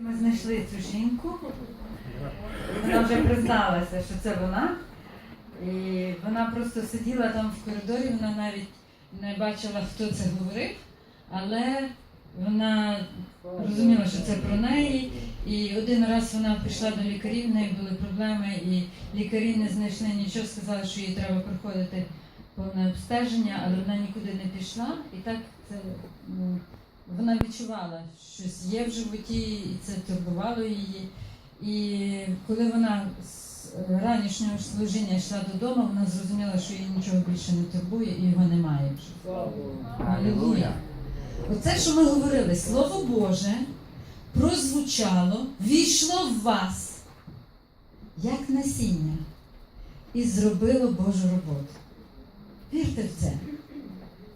Ми знайшли цю жінку. Вона вже призналася, що це вона. І вона просто сиділа там в коридорі, вона навіть не бачила, хто це говорив, але вона розуміла, що це про неї. І один раз вона пішла до лікарів, в неї були проблеми, і лікарі не знайшли нічого, сказали, що їй треба проходити повне обстеження, але вона нікуди не пішла. І так це ну, вона відчувала, щось є в животі, і це турбувало її. І коли вона з ранішнього служіння йшла додому, вона зрозуміла, що її нічого більше не турбує і його немає вже. Алілуя. Оце, що ми говорили, Слово Боже прозвучало, війшло в вас, як насіння, і зробило Божу роботу. Вірте в це,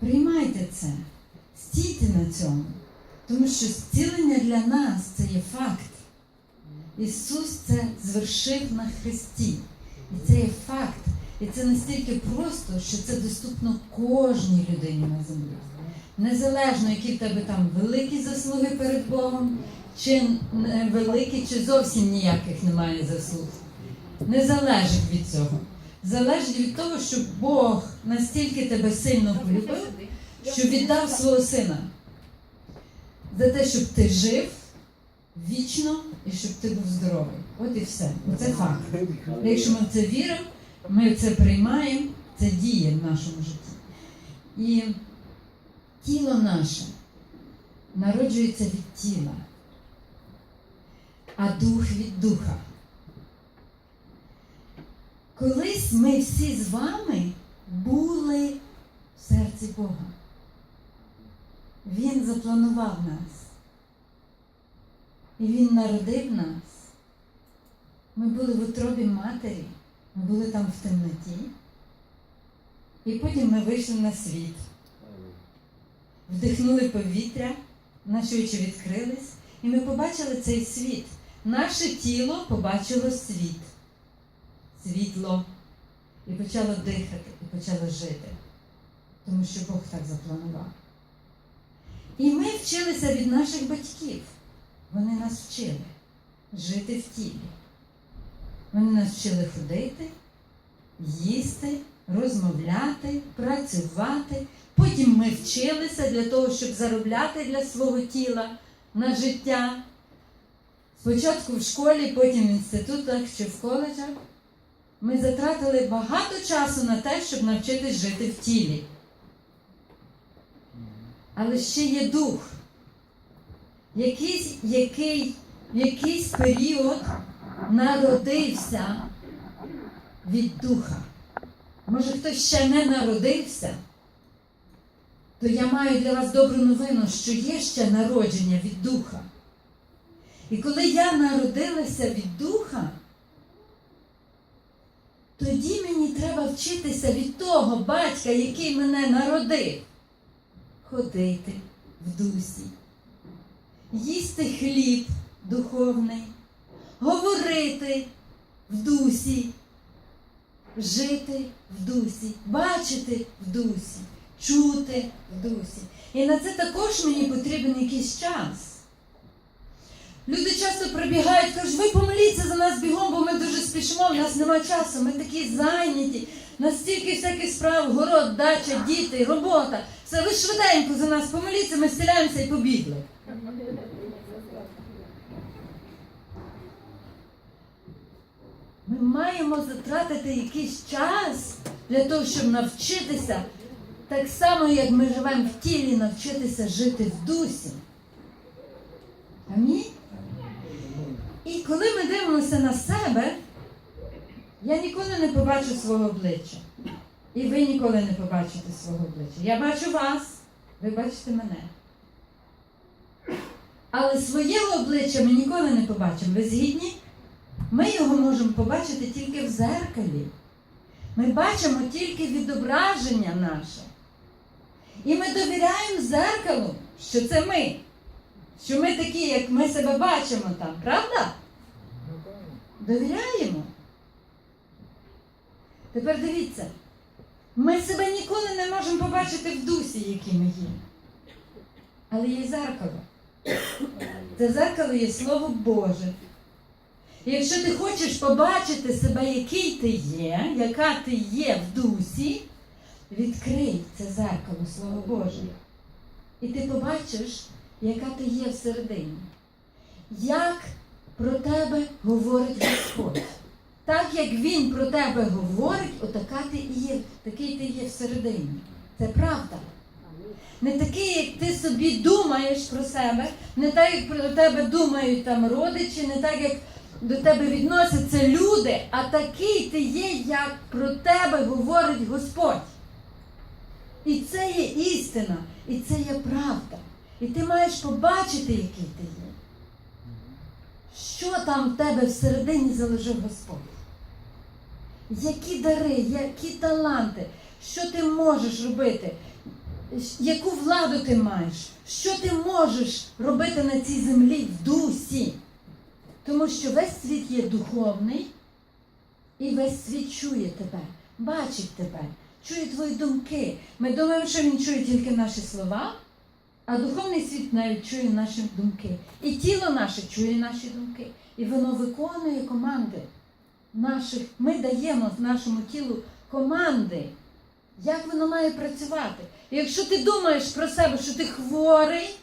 приймайте це, стійте на цьому, тому що зцілення для нас це є факт. Ісус це звершив на Христі. І це є факт. І це настільки просто, що це доступно кожній людині на землі. Незалежно, які в тебе там великі заслуги перед Богом, чи невеликі, чи зовсім ніяких немає заслуг. Не залежить від цього. Залежить від того, що Бог настільки тебе сильно полюбив, що віддав свого сина за те, щоб ти жив вічно і щоб ти був здоровий. От і все. Оце факт. Якщо ми в це віримо, ми це приймаємо, це діє в нашому житті. І тіло наше народжується від тіла, а дух від духа. Колись ми всі з вами були в серці Бога. Він запланував нас. І Він народив нас. Ми були в утробі матері, ми були там в темноті. І потім ми вийшли на світ, вдихнули повітря, наші очі відкрились, і ми побачили цей світ. Наше тіло побачило світ, світло, і почало дихати, і почало жити, тому що Бог так запланував. І ми вчилися від наших батьків. Вони нас вчили жити в тілі. Вони нас вчили ходити, їсти, розмовляти, працювати. Потім ми вчилися для того, щоб заробляти для свого тіла на життя. Спочатку в школі, потім в інститутах чи в коледжах. Ми затратили багато часу на те, щоб навчитись жити в тілі. Але ще є дух якийсь, який в якийсь період народився від духа. Може, хтось ще не народився, то я маю для вас добру новину, що є ще народження від духа. І коли я народилася від духа, тоді мені треба вчитися від того батька, який мене народив, ходити в дусі їсти хліб духовний, говорити в дусі, жити в дусі, бачити в дусі, чути в дусі. І на це також мені потрібен якийсь час. Люди часто прибігають, кажуть, ви помоліться за нас бігом, бо ми дуже спішимо, в нас немає часу, ми такі зайняті, настільки всяких справ, город, дача, діти, робота. Все, ви швиденько за нас помоліться, ми стеляємося і побігли. Ми маємо затратити якийсь час для того, щоб навчитися, так само, як ми живемо в тілі, навчитися жити в дусі. Амінь? І коли ми дивимося на себе, я ніколи не побачу свого обличчя. І ви ніколи не побачите свого обличчя. Я бачу вас, ви бачите мене. Але своє обличчя ми ніколи не побачимо. Ви згідні? Ми його можемо побачити тільки в зеркалі. Ми бачимо тільки відображення наше. І ми довіряємо зеркалу, що це ми. Що ми такі, як ми себе бачимо там, правда? Довіряємо. Тепер дивіться, ми себе ніколи не можемо побачити в дусі, які ми є. Але є зеркало. Це зеркало є Слово Боже. І якщо ти хочеш побачити себе, який ти є, яка ти є в дусі, відкрий це зеркало, Слово Боже. І ти побачиш, яка ти є всередині. Як про тебе говорить Господь. Так як Він про тебе говорить, отака ти і є, такий ти є всередині. Це правда. Не такий, як ти собі думаєш про себе, не так, як про тебе думають там родичі, не так, як до тебе відносяться люди, а такий ти є, як про тебе говорить Господь. І це є істина, і це є правда. І ти маєш побачити, який ти є. Що там в тебе всередині заложив Господь? Які дари, які таланти, що ти можеш робити? Яку владу ти маєш? Що ти можеш робити на цій землі в дусі? Тому що весь світ є духовний, і весь світ чує тебе, бачить тебе, чує твої думки. Ми думаємо, що він чує тільки наші слова, а духовний світ навіть чує наші думки. І тіло наше чує наші думки. І воно виконує команди наших. Ми даємо нашому тілу команди, як воно має працювати. І якщо ти думаєш про себе, що ти хворий,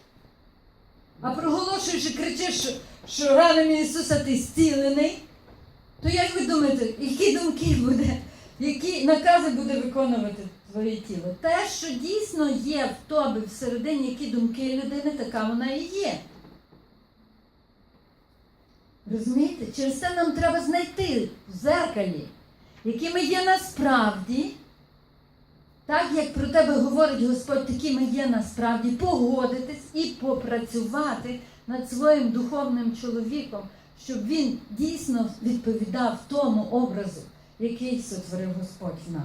а проголошуєш і кричиш, що, що ранами Ісуса ти зцілений, то як ви думаєте, які думки буде, які накази буде виконувати твоє тіло? Те, що дійсно є в тобі всередині, які думки людини, така вона і є. Розумієте? Через це нам треба знайти в зеркалі, якими є насправді. Так як про тебе говорить Господь, такими є насправді погодитись і попрацювати над своїм духовним чоловіком, щоб він дійсно відповідав тому образу, який сотворив Господь в нас.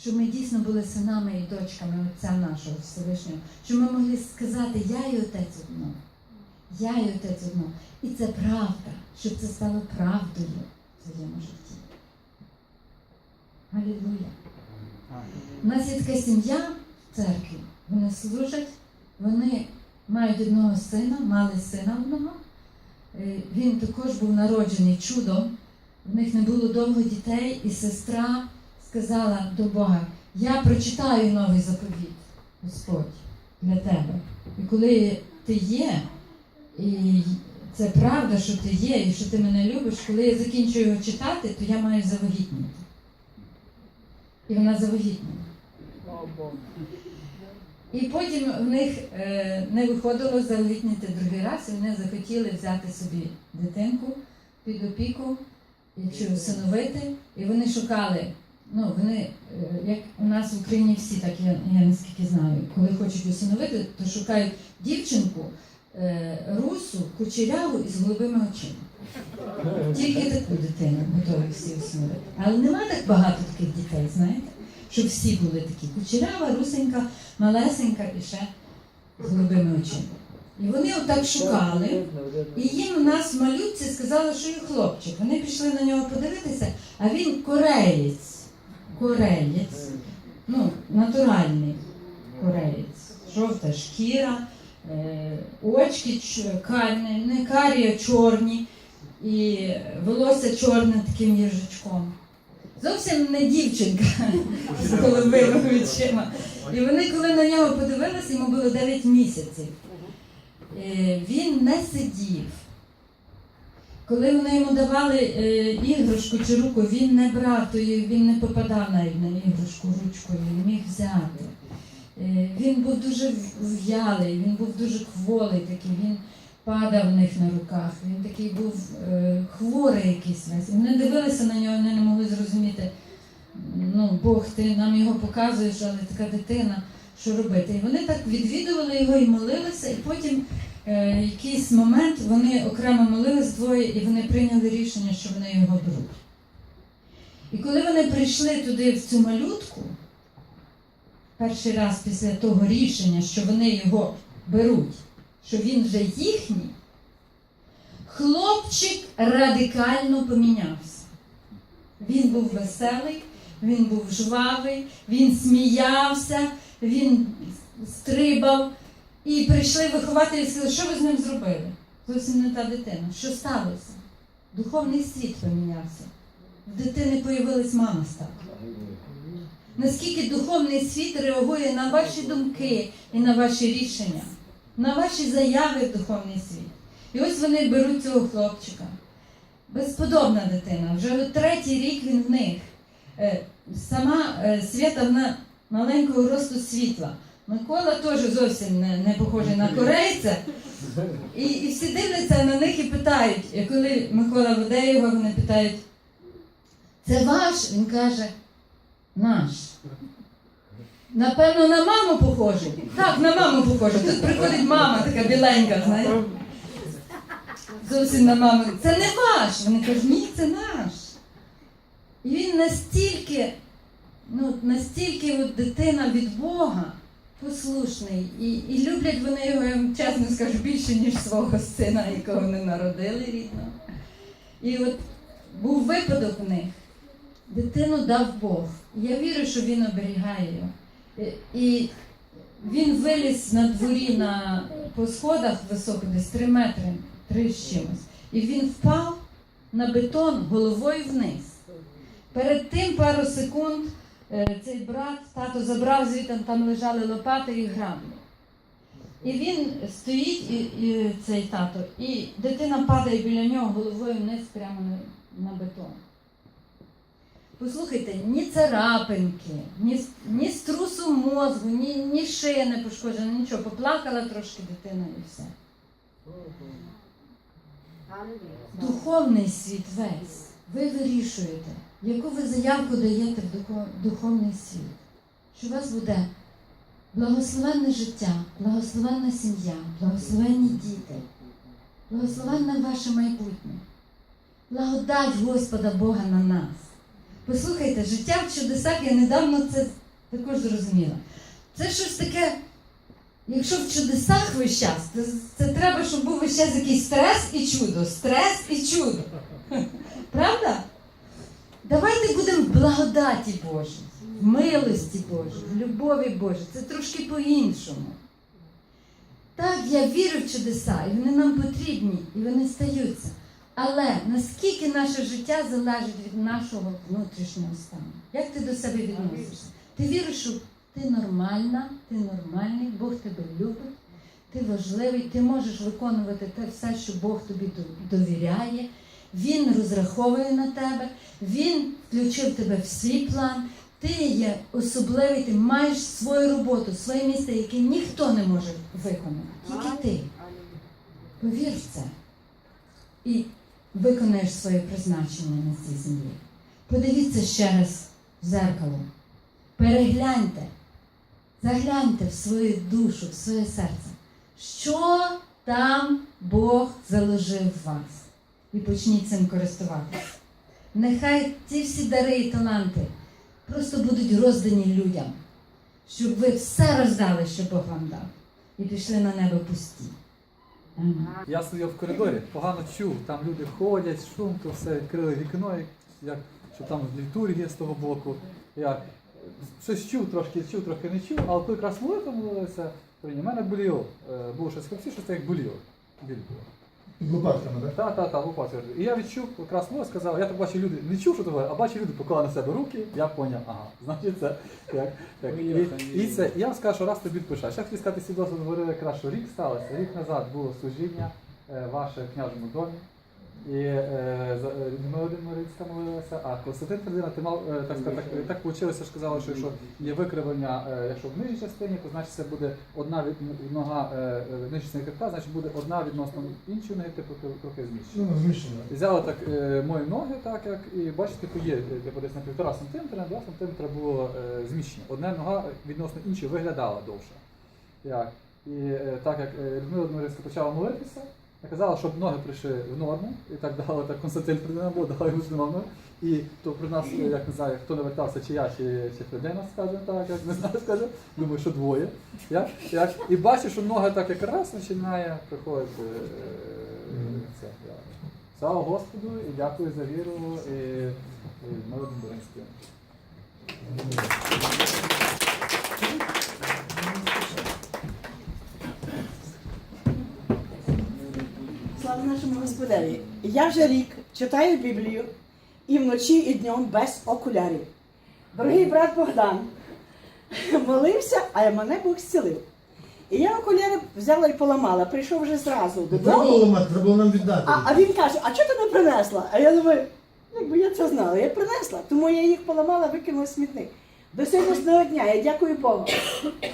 Щоб ми дійсно були синами і дочками Отця нашого Всевишнього, щоб ми могли сказати, я і отець одно, я і отець одно. І це правда, щоб це стало правдою в твоєму житті. Алілуя. У нас є така сім'я в церкві. Вони служать, вони мають одного сина, мали сина одного. Е, Він також був народжений чудом. В них не було довго дітей, і сестра сказала до Бога: Я прочитаю новий заповіт, Господь, для тебе. І коли ти є, і це правда, що ти є, і що ти мене любиш, коли я закінчую його читати, то я маю завагітніти. І вона завагітніла. І потім в них е, не виходило завагітніти другий раз, і вони захотіли взяти собі дитинку під опіку і чи усиновити. І вони шукали. Ну, вони, е, як у нас в Україні всі, так я, я наскільки знаю, коли хочуть усиновити, то шукають дівчинку русу, кучеряву і з голубими очима. Тільки таку дитину готові всі усиновити. Але немає так багато таких дітей, знаєте? Щоб всі були такі кучерява, русенька, малесенька і ще з голубими очима. І вони отак шукали. І їм у нас в малютці сказали, що є хлопчик. Вони пішли на нього подивитися, а він кореєць. Кореєць. Ну, натуральний кореєць. Жовта шкіра, е, очки ч- ка- не- карі, а чорні, і волосся чорне таким їжачком. Зовсім не дівчинка з голубими очима. І вони, коли на нього подивилися, йому було 9 місяців. Е, Він не сидів. Коли вони йому давали е, іграшку чи руку, він не брав, то він не попадав навіть на іграшку ручкою, не міг взяти. Е, Він був дуже в'ялий, він був дуже кволий такий, він падав в них на руках. Він такий був е, хворий якийсь весь. Вони дивилися на нього, вони не могли зрозуміти. Ну, Бог, ти нам його показуєш, але така дитина, що робити. І вони так відвідували його і молилися, і потім е, якийсь момент вони окремо молились двоє, і вони прийняли рішення, що вони його беруть. І коли вони прийшли туди в цю малютку, перший раз після того рішення, що вони його беруть, що він вже їхній, хлопчик радикально помінявся. Він був веселий, він був жвавий, він сміявся, він стрибав, І прийшли вихователі і сказали, що ви з ним зробили? Зовсім не та дитина. Що сталося? Духовний світ помінявся. В дитини появилась мама стала. Наскільки духовний світ реагує на ваші думки і на ваші рішення, на ваші заяви в духовний світ. І ось вони беруть цього хлопчика. Безподобна дитина. Вже третій рік він в них. Е, Сама е, Свята вона маленького росту світла. Микола теж зовсім не, не похожий на корейця. І, і всі дивляться на них і питають, і коли Микола веде його, вони питають, це ваш? Він каже, наш. Напевно, на маму похожий. Так, на маму похожий. Тут приходить мама така біленька, знаєте. Зовсім на маму. Це не ваш. Вони кажуть, ні, це наш. І він настільки, ну, настільки от дитина від Бога послушний. І, і люблять вони його, я вам чесно скажу, більше, ніж свого сина, якого вони народили рідного. І от був випадок в них. Дитину дав Бог. Я вірю, що він оберігає його. І- І він виліз на дворі на, по сходах високо, десь 3 метри, 3 з чимось. І він впав на бетон головою вниз. Перед тим пару секунд е, цей брат, тато забрав звідти, там лежали лопати і граблі. І він стоїть, і, і цей тато, і дитина падає біля нього головою вниз прямо на бетон. Послухайте, ні царапинки, ні, ні струсу мозку, ні, ні шия не пошкоджена, нічого. Поплакала трошки дитина і все. Духовний світ весь. Ви вирішуєте, яку ви заявку даєте в духовний світ. Що у вас буде благословенне життя, благословенна сім'я, благословенні діти, благословенне ваше майбутнє. Благодать Господа Бога на нас. Послухайте, життя в чудесах, я недавно це також зрозуміла. Це щось таке, якщо в чудесах весь час, то це треба, щоб був весь час якийсь стрес і чудо, стрес і чудо. Правда? Давайте будемо в благодаті Божій, в милості Божій, в любові Божій. Це трошки по-іншому. Так, я вірю в чудеса, і вони нам потрібні, і вони стаються. Але наскільки наше життя залежить від нашого внутрішнього стану? Як ти до себе відносишся? Ти віриш, що ти нормальна, ти нормальний, Бог тебе любить, ти важливий, ти можеш виконувати те все, що Бог тобі довіряє. Він розраховує на тебе, Він включив тебе в свій план. Ти є особливий, ти маєш свою роботу, своє місце, яке ніхто не може виконати. Тільки ти. Повір в це. І виконаєш своє призначення на цій землі. Подивіться ще раз в зеркало. Перегляньте, загляньте в свою душу, в своє серце. Що там Бог заложив в вас? І почніть цим користуватися. Нехай ці всі дари і таланти просто будуть роздані людям, щоб ви все роздали, що Бог вам дав, і пішли на небо пусті. Я стояв в коридорі, погано чув, там люди ходять, шум, то все відкрили вікно, як, щоб там літургія з того боку. Я щось чув, трошки чув, трохи не чув, але коли якраз молитва молилася, у мене боліло. Е, Було щось хлопці, що це як боліло. Біль було. Лопатками, так? Так, так, та, лопатою. І я відчув, якраз мова сказав, я так бачу люди, не чув, що того, а бачу люди поклали на себе руки, я поняв, ага, значить це як, як. І, і це, і я вам скажу, що раз тобі пиша. Я хотів сказати, свідоцтво говорили якраз, що рік сталося. Рік назад було служіння е, ваше в княжому домі. І е, за- е, Людмила Марицька молилася, а Константин Фердина, ти мав е, так сказати, так, так вийшло, що сказали, що якщо є викривлення, е, якщо в нижній частині, то значить це буде одна від нога е, хребта, значить буде одна відносно іншої ноги, типу трохи- трохи зміщена. Ну, зміщено. Взяли так е, мої ноги, так як, і бачите, типу є е, типу, десь на півтора сантиметра, на два сантиметра було е, зміщення. Одна нога відносно іншої виглядала довше. Як? І е, так як е, Людмила Дмитрівська почала молитися, казала, щоб ноги прийшли в норму, і так дали, так Константин Фредина було, дали йому в норму. І то при нас, е, як не знаю, хто не вертався, чи я, чи, чи Фредина, скаже так, як не знаю, скаже, думаю, що двоє. Як? Як? І бачу, що ноги так якраз починає приходити. е, Це, я. Слава Господу і дякую за віру і, і народним Боринським. Нашому Господеві. Я вже рік читаю Біблію і вночі, і днем без окулярів. Дорогий брат Богдан молився, а мене Бог зцілив. І я окуляри взяла і поламала, прийшов вже зразу Не треба ламати, треба було нам віддати. А, а він каже: а чого ти не принесла? А я думаю, якби я це знала, я принесла, тому я їх поламала, викинула в смітник. До сьогоднішнього дня я дякую Богу,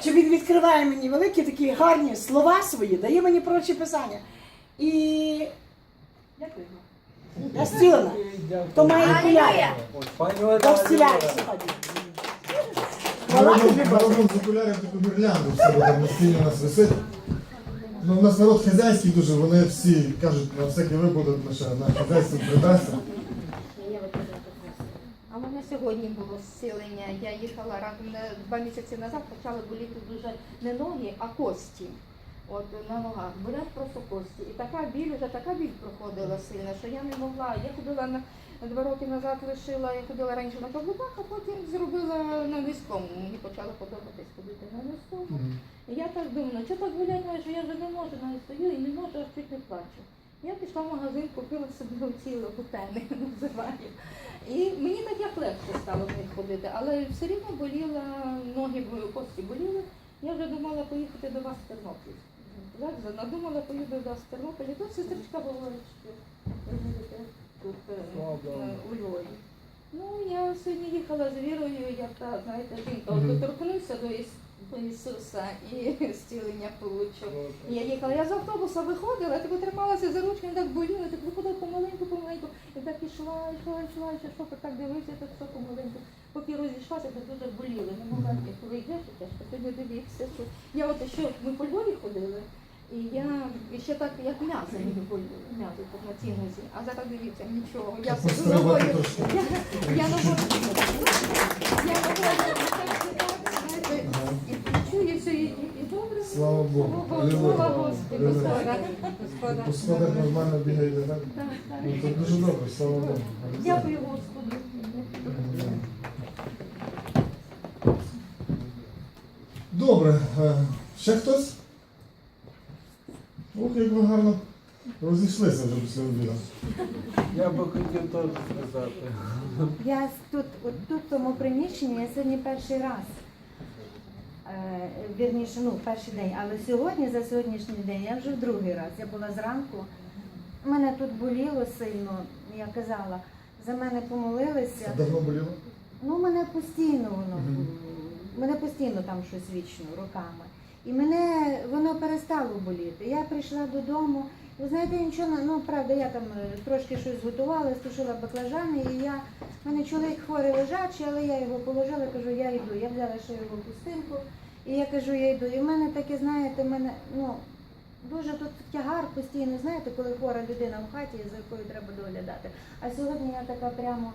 що він відкриває мені великі такі гарні слова свої, дає мені пророчі писання. І дякую йому. Я. Хто має окуляри, сьогодні. З окулярів таку гірлянду, нас висить. Ну, у нас народ хазяйський дуже, вони всі кажуть, на всякий випадок наше на хазяйство придасться. А в мене сьогодні було зцілення. Я їхала разом не- два місяці назад, почали боліти дуже не ноги, а кості. От на ногах болять просто кості. І така біль, вже така біль проходила сильна, що я не могла. Я ходила на два роки назад лишила, я ходила раніше на каблуках, а потім зробила на низькому. Мені почало подобатись ходити на низькому. І я так думаю, що так гуляю, що я вже не можу, навіть стою і не можу, аж чуть не плачу. Я пішла в магазин, купила собі оці лопутени, називаю. І мені так як легше стало в них ходити, але все рівно боліла, ноги були, кості боліли. Я вже думала поїхати до вас в Тернопіль. Ледве надумала поїду до Тернопіль. Тут сестричка говорить, що тут е, е, у Львові. Ну, я сьогодні їхала з вірою, як та, знаєте, жінка, доторкнувся до, Іс- Ісуса і зцілення получив. І я їхала, я з автобуса виходила, так трималася за ручку, так боліла, так виходила помаленьку, помаленьку. І так ішла, йшла, йшла, йшла, так дивився, так все помаленьку. Поки розійшлася, так дуже боліло. Не могла, коли йдеш, тяжко. Сьогодні дивився, що я от що ми по Львові ходили, і я і ще так, як боліли, м'язи так на цій нозі. А зараз дивіться, нічого. Я Пострибати ногою. Я, я ногою. Я ногою. і чую все, і, і, добре. Слава Богу. Слава Господу. Господа. По сходах нормально бігаєте, так? Так, так. Ну, це дуже добре, слава Богу. Дякую Господу. Добре, е, ще хтось? Ох, як ви гарно розійшлися вже після обіду. Я би хотів теж сказати. Я тут, от тут в тому приміщенні, я сьогодні перший раз. Е, вірніше, ну, перший день, але сьогодні, за сьогоднішній день, я вже в другий раз. Я була зранку. Мене тут боліло сильно, я казала, за мене помолилися. Давно боліло? Ну, мене постійно воно, Мгм. Мене постійно там щось вічно руками. І мене воно перестало боліти. Я прийшла додому. Ви знаєте, нічого, ну правда, я там е, трошки щось готувала, стушила баклажани, і я, в мене чоловік хворий лежачий, але я його положила, кажу, я йду. Я взяла ще його пустинку, і я кажу, я йду. І в мене таке, знаєте, мене, ну, дуже тут тягар постійно, знаєте, коли хвора людина в хаті, за якою треба доглядати. А сьогодні я така прямо.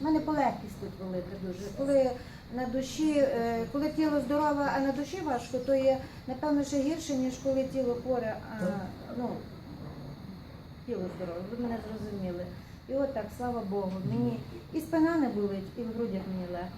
В мене полегкість тут велика дуже. Коли на душі, е, коли тіло здорове, а на душі важко, то є напевно ще гірше, ніж коли тіло хворе, а ну тіло здорове. Ви мене зрозуміли. І от так, слава Богу, мені і спина не болить, і в грудях мені легко.